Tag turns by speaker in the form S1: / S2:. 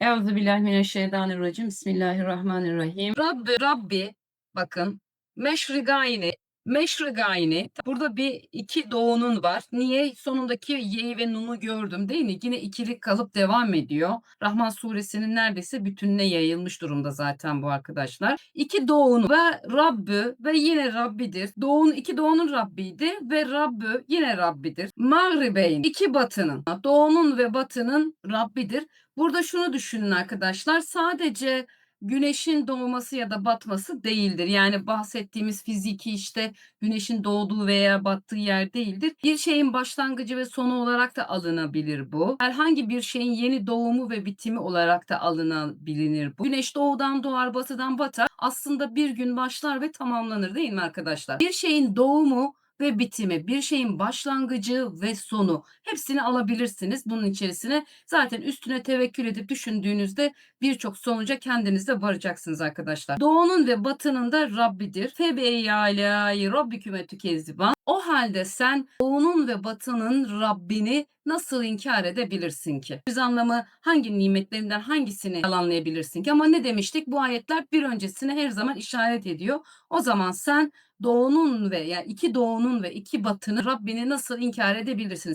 S1: Euzubillahimineşşeytanirracim. Bismillahirrahmanirrahim. Rabbi, Rabbi, bakın, meşrigayni, meşrigayni. Burada bir iki doğunun var. Niye? Sonundaki y'yi ve nunu gördüm değil mi? Yine ikilik kalıp devam ediyor. Rahman suresinin neredeyse bütününe yayılmış durumda zaten bu arkadaşlar. İki doğunu ve Rabbü ve yine Rabbidir. Doğun, iki doğunun Rabbiydi ve Rabbü yine Rabbidir. Mağribeyn, iki batının, doğunun ve batının Rabbidir. Burada şunu düşünün arkadaşlar. Sadece güneşin doğması ya da batması değildir. Yani bahsettiğimiz fiziki işte güneşin doğduğu veya battığı yer değildir. Bir şeyin başlangıcı ve sonu olarak da alınabilir bu. Herhangi bir şeyin yeni doğumu ve bitimi olarak da alınabilir bu. Güneş doğudan doğar, batıdan batar. Aslında bir gün başlar ve tamamlanır değil mi arkadaşlar? Bir şeyin doğumu ve bitimi, bir şeyin başlangıcı ve sonu hepsini alabilirsiniz bunun içerisine. Zaten üstüne tevekkül edip düşündüğünüzde birçok sonuca kendiniz de varacaksınız arkadaşlar. Doğunun ve batının da Rabbidir. Febeyyâlâhi Rabbiküme tükezziban. Halde sen doğunun ve batının Rabbini nasıl inkar edebilirsin ki? Biz anlamı hangi nimetlerinden hangisini yalanlayabilirsin ki? Ama ne demiştik? Bu ayetler bir öncesine her zaman işaret ediyor. O zaman sen doğunun ve yani iki doğunun ve iki batının Rabbini nasıl inkar edebilirsiniz?